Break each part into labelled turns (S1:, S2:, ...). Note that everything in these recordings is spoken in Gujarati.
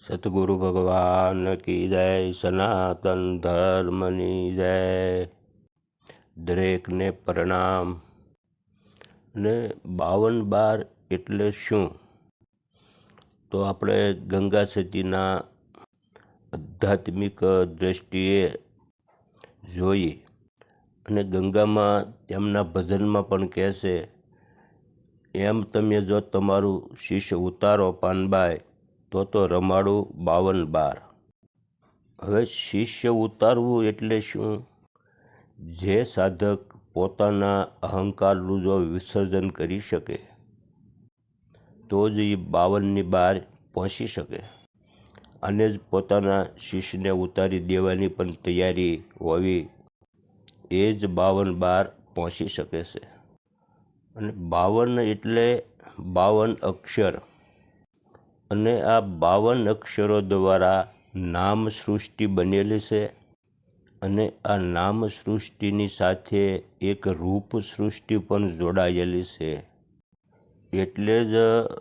S1: સતગુરુ ભગવાન કી જય સનાતન ધર્મની જય દરેકને પ્રણામ ને બાવન બાર એટલે શું? તો આપણે ગંગા સતીના આધ્યાત્મિક દ્રષ્ટિએ જોઈએ. અને ગંગામાં તેમના ભજનમાં પણ કહેશે, એમ તમે જો તમારું શિષ્ય ઉતારો પાનબાઈ, તો તો રમાડું બાવન બાર. હવે શિષ્ય ઉતારવું એટલે શું? જે સાધક પોતાના અહંકારનું જો વિસર્જન કરી શકે, તો જ એ બાવનની બાર પહોંચી શકે. અને જ પોતાના શિષ્યને ઉતારી દેવાની પણ તૈયારી હોવી એ જ બાવન બાર પહોંચી શકે છે. અને બાવન એટલે બાવન અક્ષર. અને આ બાવન અક્ષરો દ્વારા નામ સૃષ્ટિ બનેલી છે. અને આ નામ સૃષ્ટિની સાથે એક રૂપ સૃષ્ટિ પણ જોડાયેલી છે. એટલે જ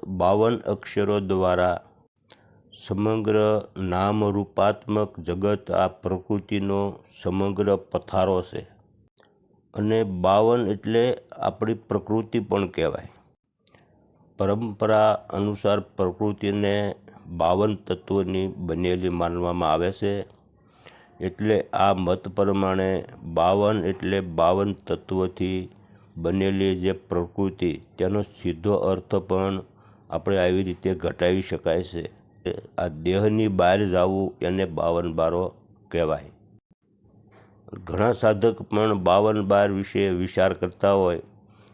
S1: બાવન અક્ષરો દ્વારા સમગ્ર નામ રૂપાત્મક જગત આ પ્રકૃતિનો સમગ્ર પથારો છે. અને બાવન એટલે આપણી પ્રકૃતિ પણ કહેવાય. પરંપરા અનુસાર પ્રકૃતિને બાવન તત્વોની બનેલી માનવામાં આવે છે. એટલે આ મત પ્રમાણે બાવન એટલે બાવન તત્વોથી બનેલી જે પ્રકૃતિ, તેનો સીધો અર્થ પણ આપણે આવી રીતે ઘટાવી શકાય છે. આ દેહની બહાર જવું એને બાવન બારો કહેવાય. ઘણા સાધક પણ બાવન બાર વિશે વિચાર કરતા હોય.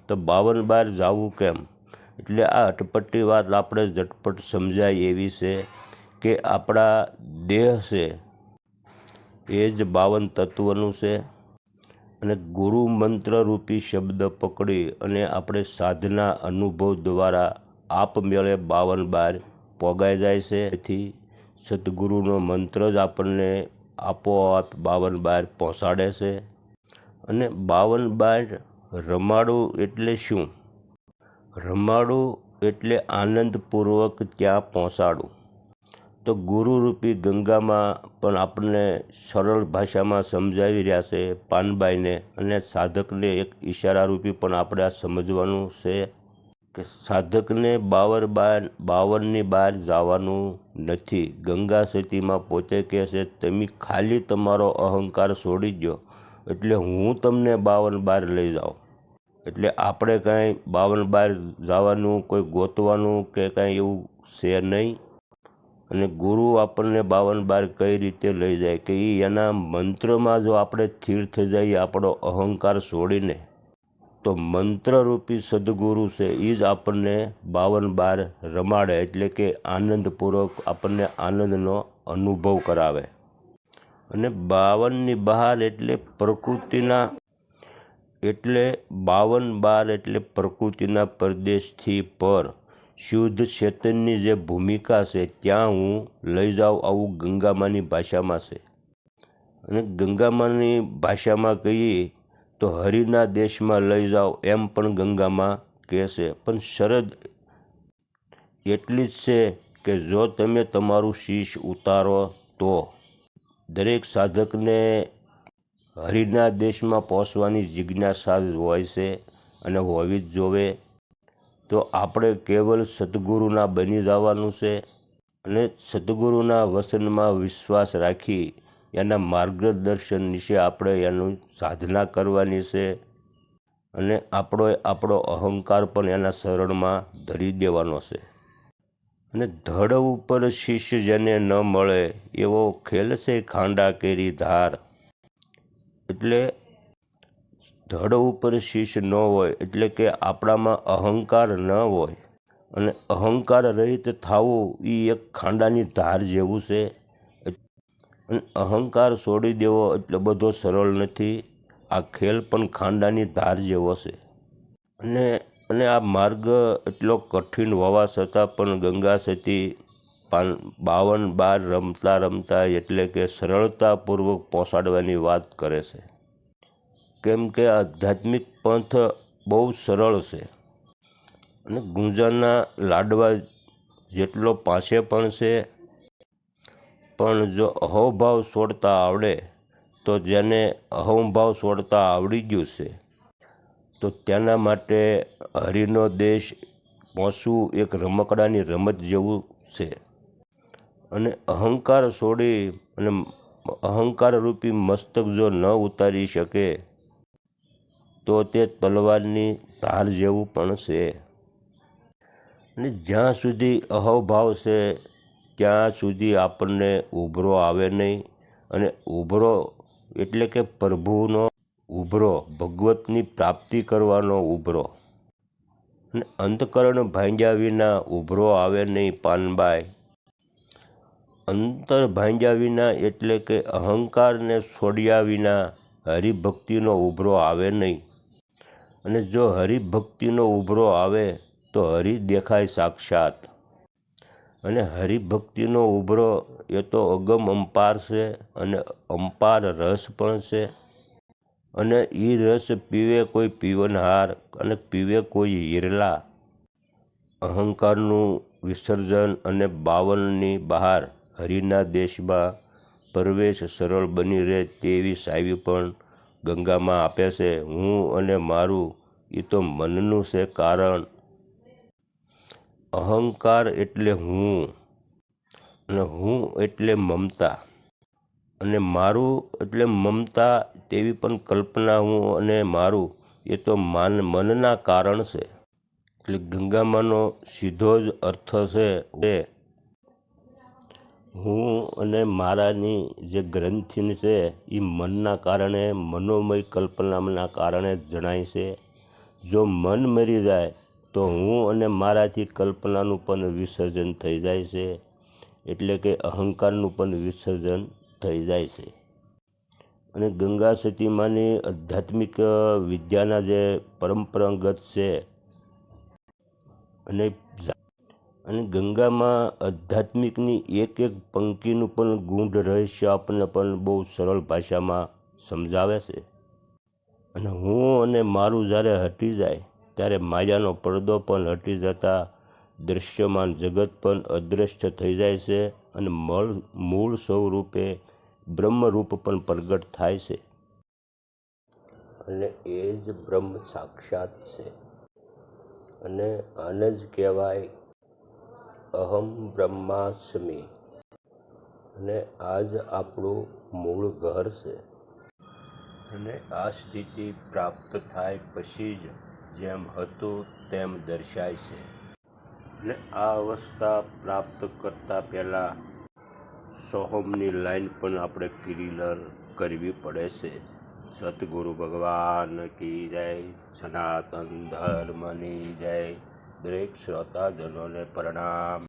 S1: તો બાવન બાર જવું કેમ? એટલે આ અટપટી વાત આપણે ઝટપટ સમજાય એવી છે કે આપણા દેહ છે એ જ બાવન તત્વનું છે. અને ગુરુ મંત્રરૂપી શબ્દ પકડી અને આપણે સાધના અનુભવ દ્વારા આપમેળે બાવન બાર પોગાઈ જાય છે. એથી સદગુરુનો મંત્ર જ આપણને આપોઆપ બાવન બાર પહોંચાડે છે અને બાવન બાર રમાડું એટલે શું? રમાડું એટલે આનંદપૂર્વક ત્યાં પહોંચાડું તો ગુરુરૂપી ગંગામાં પણ આપણને સરળ ભાષામાં સમજાવી રહ્યા છે, પાનબાઈને અને સાધકને એક ઈશારારૂપી પણ આપણે આ સમજવાનું છે. કે સાધકને બાવર બાર બાવનની બહાર જવાનું નથી. ગંગા સતીમાં પોતે કહેશે, તમે ખાલી તમારો અહંકાર છોડી દો એટલે હું તમને બાવન બાર લઈ જાઉં. એટલે આપણે કાંઈ બાવન બાર જવાનું, કોઈ ગોતવાનું કે કાંઈ એવું છે નહીં. અને ગુરુ આપણને બાવન બાર કઈ રીતે લઈ જાય? કે એ એના મંત્રમાં જો આપણે સ્થિર થઈ જઈએ આપણો અહંકાર છોડીને. તો મંત્રરૂપી સદગુરુ છે એ જ આપણને બાવન બાર રમાડે, એટલે કે આનંદપૂર્વક આપણને આનંદનો અનુભવ કરાવે. અને બાવનની બહાર એટલે પ્રકૃતિના, એટલે બાવન બાર એટલે પ્રકૃતિના પરદેશથી પર. શુદ્ધ ચેતનની જે ભૂમિકા છે, ત્યાં હું લઈ જાઉં આવું ગંગામાની ભાષામાં છે. અને ગંગામાની ભાષામાં કહીએ તો હરિના દેશમાં લઈ જાઓ એમ પણ ગંગામાં કહેશે પણ શરદ એટલી જ છે કે જો તમે તમારું શીશ ઉતારો તો દરેક સાધકને હરિના દેશમાં પહોંચવાની જિજ્ઞાસા હોય છે અને હોવી જ જોવે. તો આપણે કેવલ સદગુરુના બની જવાનું છે અને સદગુરુના વસનમાં વિશ્વાસ રાખી એના માર્ગદર્શન વિશે આપણે એનું સાધના કરવાની છે અને આપણો આપણો અહંકાર પણ એના શરણમાં ધરી દેવાનો છે. અને ધડ ઉપર શિષ્ય જેને ન મળે એવો ખેલ છે ખાંડા કેરી ધાર. એટલે ધડ ઉપર શીશ ન હોય એટલે કે આપણામાં અહંકાર ન હોય. અને અહંકાર રહિત થવું એ એક ખાંડાની ધાર જેવું છે. અહંકાર છોડી દેવો એટલો બધો સરળ નથી. આ ખેલ પણ ખાંડાની ધાર જેવો છે. અને અને આ માર્ગ એટલો કઠિન હોવા છતાં પણ ગંગા સતી પાન, બાવન બાર રમતા રમતા એટલે કે સરળતાપૂર્વક પહોંચાડવાની વાત કરે છે. કેમ કે આધ્યાત્મિક પંથ બહુ સરળ છે. અને ગુંજાના લાડવા જેટલો પાસે પણ છે પણ જો અહોભાવ છોડતા આવડે, તો જેને અહોભાવ છોડતા આવડી ગયું છે. તો તેના માટે હરિનો દેશ પહોંચવું એક રમકડાની રમત જેવું છે. અને અહંકાર છોડી અને અહંકાર રૂપી મસ્તક જો ન ઉતારી શકે, તો તે તલવારની ધાર જેવું પણ છે. અને જ્યાં સુધી અહોભાવ છે ત્યાં સુધી આપણને ઉભરો આવે નહીં અને ઉભરો એટલે કે પ્રભુનો ઉભરો, ભગવતની પ્રાપ્તિ કરવાનો ઉભરો. અને અંતકરણ ભાંજ્યા વિના ઉભરો આવે નહીં પાનબાઈ. અંતર ભાંજ્યા વિના એટલે કે અહંકારને છોડ્યા વિના હરિભક્તિનો ઉભરો આવે નહીં. અને જો હરિભક્તિનો ઉભરો આવે તો હરિ દેખાય સાક્ષાત. અને હરિભક્તિનો ઉભરો, એ તો અગમ અંપાર છે અને અંપાર રસ પણ છે. અને એ રસ પીવે કોઈ પીવનહાર અને પીવે કોઈ હિરલા અહંકારનું વિસર્જન અને બાવનની બહાર હરિના દેશમાં પ્રવેશ સરળ બની રહે તેવી સાવી પણ ગંગામાં આપે છે. હું અને મારું એ તો મનનું છે કારણ અહંકાર એટલે હું અને હું એટલે મમતા અને મારું એટલે મમતા તેવી પણ કલ્પના હું અને મારું એ તો માન મનના કારણ છે. એટલે ગંગામાનો સીધો જ અર્થ છે એ હું અને મારાની જે ગ્રંથિની છે એ મનના કારણે મનોમય કલ્પનાના કારણે જણાય છે. જો મન મરી જાય તો હું અને મારાથી કલ્પનાનું પણ વિસર્જન થઈ જાય છે, એટલે કે અહંકારનું પણ વિસર્જન થઈ જાય છે. અને ગંગા સતીમાની આધ્યાત્મિક વિદ્યાના જે પરંપરાગત છે અને અને ગંગામાં આધ્યાત્મિકની એક એક પંક્તિનું પણ ગૂંઢ રહસ્ય આપણને પણ બહુ સરળ ભાષામાં સમજાવે છે. અને હું અને મારું જ્યારે હટી જાય ત્યારે માયાનો પડદો પણ હટી જતા દૃશ્યમાન જગત પણ અદૃશ્ય થઈ જાય છે અને મળ, મૂળ સ્વરૂપે બ્રહ્મરૂપ પણ પ્રગટ થાય છે. અને એ જ બ્રહ્મ સાક્ષાત છે. અને આને જ કહેવાય અહમ બ્રહ્માસ્મી. અને આ જ આપણું મૂળ ઘર છે. અને આ સ્થિતિ પ્રાપ્ત થાય પછી જ જેમ હતું તેમ દર્શાય છે. અને આ અવસ્થા પ્રાપ્ત કરતાં પહેલાં સોહમની લાઈન પણ આપણે ક્લિયર કરવી પડે છે. સતગુરુ ભગવાન કી જય, સનાતન ધર્મની જય. દરેક શ્રોતાજનોને પ્રણામ.